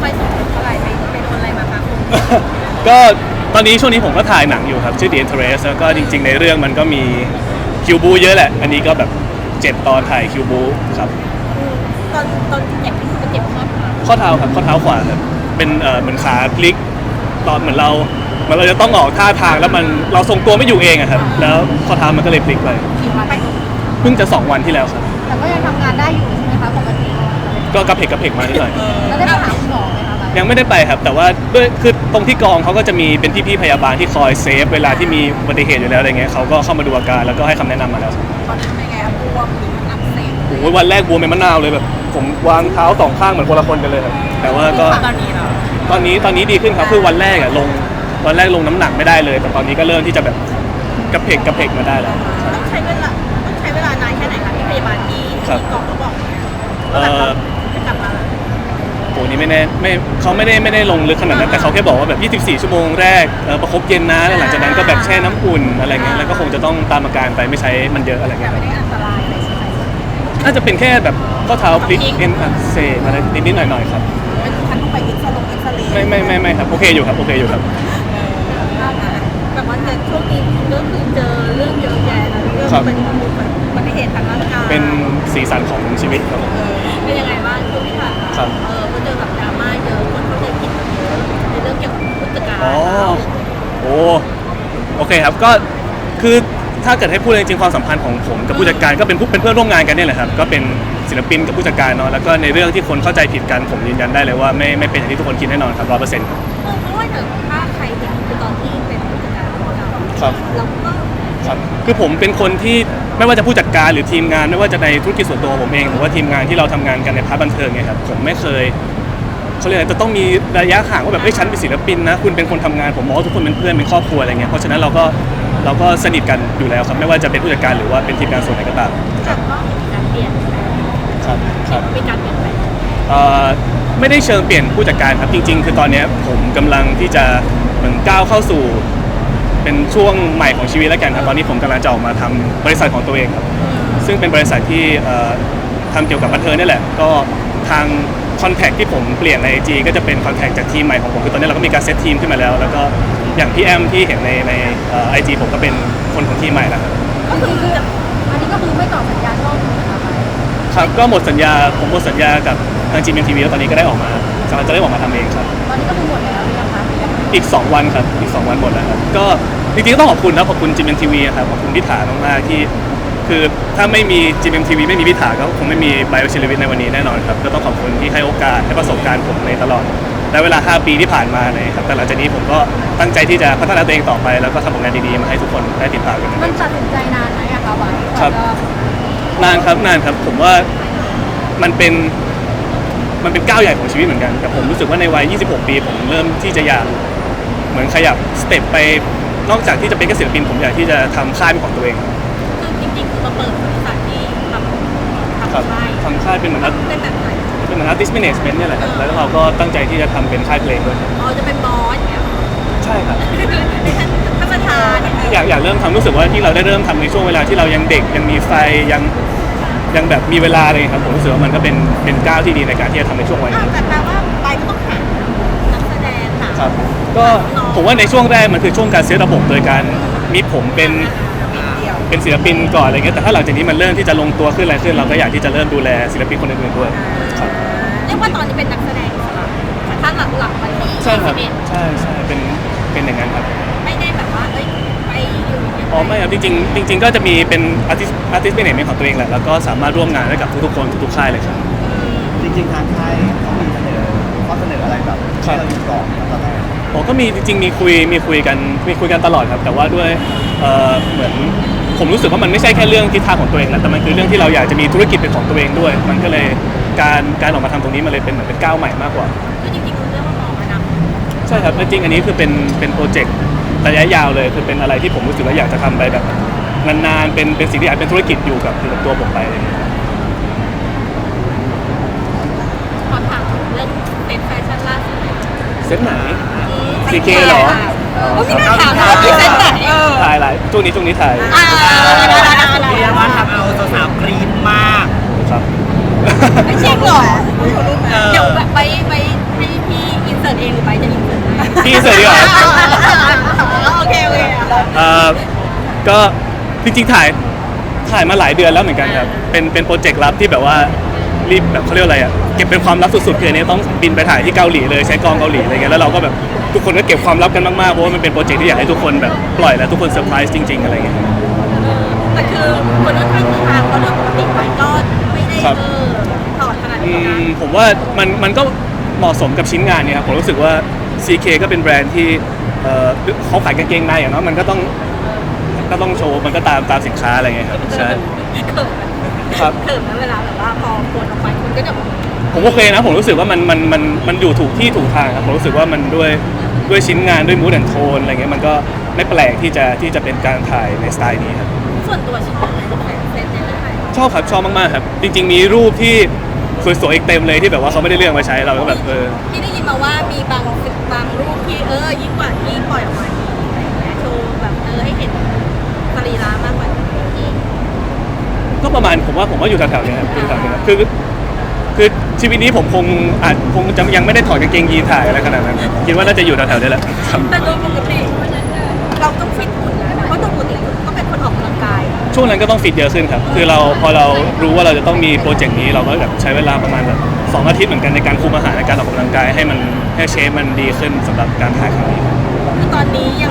ค่อยสมเท่าไหร่ไปไปโดนอะไรมาคะคุณก็ตอนนี้ช่วงนี้ผมก็ถ่ายหนังอยู่ครับ ชื่อ The Interest แล้วก็จริง ๆ ในเรื่องมันก็มีคิวบูเยอะแหละ อันนี้ก็แบบเจ็ดตอนถ่ายคิวบูครับตอนตอนที่เจ็บนี่คือไปเจ็บข้อเท้าข้อเท้าครับข้อเท้าขวาครับเป็นเอ่อเหมือนขาพลิก ตอนเหมือนเราเหมือนเราจะต้องออกท่าทางแล้วมันเราทรงตัวไม่อยู่เองอะครับแล้วข้อเท้ามันก็เลยพลิกไปขี่มาไปเพิ่งจะ 2 วันที่แล้วครับแต่ก็ยังทำงานได้อยู่ใช่ไหมคะปกติก็กระเพกกระเพกมานิดหน่อยแล้วได้ไปหาคุณหม อไหมคะแบบยังไม่ได้ไปครับ แต่ว่าด้วยคือตรงที่กองเขาก็จะมีเป็นพี่ๆพยาบาลที่คอยเซฟเวลาที่มีอุบัติเหตุอยู่แล้วอะไรเงี้ยเขาก็เข้ามาดูอาการแล้วก็ให้คำแนะนำมาแล้วครับตอนนั้นเป็นไงครับบวมหรือมันอักเสบโอ้โหวันแรกบวมเป็นมะนาวเลยแบบ ผมวางเท้าสองข้างเหมือนคนละคนกันเลยครับแต่ว่าก็ ตอนนี้เหรอตอนนี้ตอนนี้ดีขึ้นครับคือวันแรกอะลงวันแรกลงน้ำหนักไม่ได้เลย แต่ตอนนี้ก็เริ่มที่จะแบบกระเพกกระเพกมาได้แล้ว ต้องใช้เวลาต้องใช้เวลานานแค่ไหนคะที่พยาบาลที่ครับ ที่กองเขาบอกเอ่อจะกลับมาแล้ว โหนี่ไม่แน่ไม่เขาไม่ได้ไม่ได้ลงลึกขนาดนั้นแต่เขาแค่บอกว่าแบบ 24 ชั่วโมงแรกเอ่อประคบเย็นนะแล้วหลังจากนั้นก็แบบแช่น้ำอุ่นอะไรเงี้ยแล้วก็คงจะต้องตามอาการไปไม่ใช้มันเยอะอะไรแต่เงี้ยไม่ได้อันตรายอะไรใช่ไหมน่าจะเป็นแค่แบบข้อเท้าพลิกพลิกเอ็นอักเสบอะไรนิดๆหน่อยๆครับไม่ถึงขั้นต้องไปเอ็กซเรย์เอ็กซเรย์ไม่ไม่ไม่ไม่ครับโอเคอยู่ครับโอเคอยู่ครับแต่ว่าในช่วงนี้ก็คือเจอเรื่องเยอะแยะนะเรื่องครับ เป็นอุบัติเหตุทางร่างกายเป็นสีสันของชีวิตครับเออเป็นยังไงบ้างช่วงที่ผ่านมาครับ เออก็เจ อแบบดราม่าเยอะคนเข้าใจผิดกันเยอะในเรื่องเกี่ยวกับผู้จัดการอ๋อ โอ้โอเคครับ ก็คือถ้าเกิดให้พูดจริงๆความสัมพันธ์ของผมกับผู้จัดการก็เป็นผู้เป็นเพื่อนร่วมงานกันเนี่ยแหละครับ ก็เป็นศิลปินกับผู้จัดการเนาะ แล้วก็ในเรื่องที่คนเข้าใจผิดกันผมยืนยันได้เลยว่าไม่ไม่เป็นอย่างที่ทุกคนคิดแน่นอนครับร้อยเปอร์เซ็นต์เออเพราะว่าเดี๋ยวถ้าใครเห็นคือตอนที่เป็นผู้จัดการของเราครับ เราก็ ครับคือผมเป็นคนที่ไม่ว่าจะผู้จัดการหรือทีมงาน ไม่ว่าจะในธุรกิจส่วนตัวผมเองหรือว่าทีมงานที่เราทำงานกันในพาร์ทบันเทิงเนี่ยครับผมไม่เคยเขาเรียกอะไรจะต้องมีระยะห่างว่าแบบเอ้ยฉันเป็นศิลปินนะคุณเป็นคนทำงานผมมองว่าทุกคนเป็นเพื่อนเป็นครอบครัวอะไรเงี้ยเพราะฉะนั้นเราก็เราก็สนิทกันอยู่แล้วครับไม่ว่าจะเป็นผู้จัดการหรือว่าเป็นทีมงานส่วนไหนก็ตามคแต่รับก็เห็นการเปลี่ยนแปลงครับครับ มีการเปลี่ยนแปลงเอ่อไม่ได้เชิงเปลี่ยนผู้จัดการครับจริง ๆ คือตอนเนี้ยผมกำลังที่จะเหมือนก้าวเข้าสู่ เป็นช่วงใหม่ของชีวิตแล้วกันครับตอนนี้ผมกำลังจะออกมาทำบริษัทของตัวเองครับ ซึ่งเป็นบริษัทที่เอ่อทำเกี่ยวกับบันเทิงนี่แหละ ก็ทางคอนแทคที่ผมเปลี่ยนใน IG ก็จะเป็นคอนแทคจากทีมใหม่ของผมคือตอนนี้เราก็มีการเซตทีมขึ้นมาแล้ว แล้วก็อย่างพี่แอมที่เห็นในในไอจีผมก็เป็นคนของทีมใหม่แล้วครับก็คือจะอันนี้ก็คือไม่ต่อสัญญาช่องนะคะครับก็หมดสัญญาผมหมดสัญญากับทางจีเอ็มทีวีแล้วตอนนี้ก็ได้ออกมากำลังจะได้ออกมาทำเองครับ ตอนนี้ก็คือหมดแล้วหรือยังคะ อีก 2 วันครับอีก 2 วันหมดแล้วครับก็จริงๆก็ต้องขอบคุณนะขอบคุณจีเอ็มทีวีครับขอบคุณพิธามากๆที่ คือถ้าไม่มีจีเอ็มทีวีไม่มีพิธาก็คงไม่มีไบโอชิลวิทในวันนี้แน่นอนครับก็ต้องขอบคุณที่ให้โอกาสให้ประสบการณ์ผมในตลอดและเวลา 5 ปีที่ผ่านมาเลยครับแต่หลังจากนี้ผมก็ตั้งใจที่จะพัฒนาตัวเองต่อไป แล้วก็ทำผลงานดีๆมาให้ทุกคนได้ติดตามกันมันตัดสินใจนานไหมอะคะไว้ครับก็นานครับนานครับผมว่ามันเป็น มันเป็นก้าวใหญ่ของชีวิตเหมือนกัน แต่ผมรู้สึกว่าในวัย 26 ปี ผมเริ่มที่จะอยากเหมือนขยับสเต็ปไปนอกจากที่จะเป็นแค่ศิลปินผมอยากที่จะทำค่ายเป็นของตัวเองคือจริงๆคือมาเปิดบริษัทที่ทำครับทำค่ายทำค่ายเป็นเหมือนเป็นแบบไหนเป็นเหมือน artist management เนี่ยแหละครับแล้วเราก็ตั้งใจที่จะทำเป็นค่ายเพลงด้วยอ๋อจะเป็นบอสอย่างเงี้ยใช่ครับ เป็นท่านประธานอย่างเงี้ยอยากอยากเริ่มทำรู้สึกว่าที่เราได้เริ่มทำในช่วงเวลาที่เรายังเด็กยังมีไฟยัง ยังแบบมีเวลาเลยครับผมรู้สึกว่ามันก็เป็นเป็นก้าวที่ดีในการที่จะทำในช่วงวัยอ้าวนี้ แต่แปลว่าไปก็ต้องหานักแสดงหาครับก็ผมว่าในช่วงแรกมันคือช่วงการเซตระบบโดยการมีผมเป็นเดียวเป็นศิลปินก่อนอะไรเงี้ยแต่ถ้าหลังจากนี้มันเริ่มที่จะลงตัวขึ้นอะไรขึ้นเราก็อยากที่จะเริ่มดูแลศิลปินคนอื่นๆด้วยครับเรียกว่าตอนนี้เป็นนักแสดงอิสระแต่ถ้าหลักๆวันนี้ใช่ครับ21ใช่ใช่เป็นเป็นอย่างนั้นครับไม่ได้แบบว่าเอ้ยไป อยู่ยังงอ๋อไม่ครับจริงๆจริง ๆ ก็จะมีเป็นอาร์ติสอาร์ติสเป็นเองของตัวเองแหละแล้วก็สามารถร่วมงานได้กับทุกๆคนทุกๆค่ายเลยครับ จริงๆทางค่ายเขามีเสนอข้อเสนออะไรแบบครับให้เราอยู่ก่อนตอนแรกผมก็มีจริงๆมีคุยมีคุยกันมีคุยกันตลอดครับ แต่ว่าด้วยเอ่อเหมือนผมรู้สึกว่ามันไม่ใช่แค่เรื่องทิศทางของตัวเองแล้วแต่มันคือเรื่องที่เราอยากจะมีธุรกิจเป็นของตัวเองด้วย มันก็เลยการการออกมาทำตรงนี้มันเลยเป็นเหมือนเป็นก้าวใหม่มากกว่า คือจริงๆคือเรื่องว่ามองอนาคตใช่ครับและจริงอันนี้คือเป็นเป็นโปรเจกต์ ระยะยาวเลยคือเป็นอะไรที่ผมรู้สึกว่าอยากจะทำไปแบบนานๆเป็นเป็นสิ่งที่อาจเป็นธุรกิจอยู่กับอยู่กับตัวผมไปอะไรอย่างเงี้ย ขอถามเรื่องเป็นแฟชั่นล่าสุดเซ็ตไหนอืม CK เหรอเออไม่น่าถามว่าพี่เซ็ตไหนเออถ่ายหลายช่วงนี้ช่วงนี้ถ่ายอ่าเรียกว่าทำเอาสาวๆกรี๊ดมาก ครับ ไม่ใช่หรอเดี๋ยวแบบไปไปให้พี่ สิร์ตเองหรือไปจะอินเสิร์ตให้พี่อินเสิร์ตดีกว่า โอเคโอเคอะเอ่อก็จริงๆถ่ายถ่ายมาหลายเดือนแล้วเหมือนกันครับ เป็นเป็นโปรเจกต์ลับที่แบบว่ารีบแบบเขาเรียกว่าอะไรอะเก็บเป็นความลับสุดๆคืออันนี้ต้องบินไปถ่ายที่เกาหลีเลยใช้กองเกาหลีอะไรเงี้ยแล้วเราก็แบบทุกคนก็เก็บความลับกันมากๆเพราะว่ามันเป็นโปรเจกต์ที่อยากให้ทุกคนแบบปล่อยแล้วทุกคนเซอร์ไพรส์จริง ๆอะไรเงี้ย แต่คือคนค่อนข้างคือทางเพราะโดยปกติไปก็ไม่ได้ครับเออถอดขนาดอืนี้นะมผมว่ามันมันก็ เหมาะสมกับชิ้นงานเนี่ยครับผมรู้สึกว่า CK ก็เป็นแบรนด์ที่เอ่อเขาขายกางเกงในอะเนาะมันก็ต้องก็ต้องโชว์มันก็ตามตามสินค้าอะไรเงี้ยครับใช่ เขินครับ เขินนะเวลาแบบว่าพอคนออกไปคนก็จะแบบผมโอเคนะผมรู้สึกว่ามันมันมันมันอยู่ถูกที่ถูกทางครับผมรู้สึกว่ามันด้วยด้วยชิ้นงานด้วยมูดแอนโทนอะไรเงี้ยมันก็ไม่แปลกที่จะที่จะเป็นการถ่ายในสไตล์นี้ครับ ส่วนตัวชอบนะแฟนเซตในเรื่องไหนชอบครับชอบมากๆครับ จริง ๆ มีรูปที่ สวยๆอีกเต็มเลยที่แบบว่าเขาไม่ได้เลือกมาใช้เราก็แบบเออที่ได้ยินมาว่ามีบางบางรูปที่เออยิ่งกว่าที่ปล่อยออกมาอีกอะไรอย่างเงี้ยโชว์แบบเออให้เห็นสรีระมากกว่านี้ ก็ประมาณผมว่าผมว่าอยู่แถวๆเนี้ครับอยู่แถวๆนี้ครับคือคือชีวิตนี้ผมคงอาจคงจะยังไม่ได้ถอดกางเกงยีนถ่ายอะไรขนาดนั้นคิดว่าน่าจะอยู่แถวๆนี้แหละครับ แต่โดยปกติเราต้องฟิตหุ่น ช่วงนั้นก็ต้องฟิตเยอะขึ้นครับ คือเราพอเรารู้ว่าเราจะต้องมีโปรเจกต์นี้เราก็แบบใช้เวลาประมาณแบบสองอาทิตย์เหมือนกันในการคุมอาหารในการออกกำลังกายให้มันให้เชฟมันดีขึ้นสำหรับการถ่ายครั้งนี้คือตอนนี้ยัง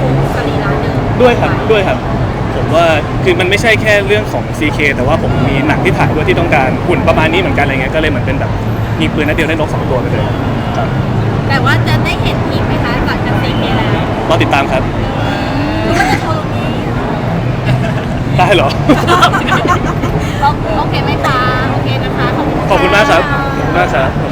คงสรีระเดิมด้วยครับด้วยครับ ผมว่าคือมันไม่ใช่แค่เรื่องของ CK แต่ว่าผมมีหนังที่ถ่ายด้วยที่ต้องการหุ่นประมาณนี้เหมือนกันอะไรเงี้ยก็เลยเหมือนเป็นแบบยิงปืนนัดเดียวได้นกสองตัวไปเลยครับแต่ว่าจะได้เห็นอีกไหมคะหลังจากซีเคแล้วรอติดตามครับ หรือว่าจะโชว์ตรงนี้ ได้เหรอ โอเคไหมคะ โอเคนะคะ ขอบคุณขอบคุณมากครับขอบคุณมากครับขอบคุณครับ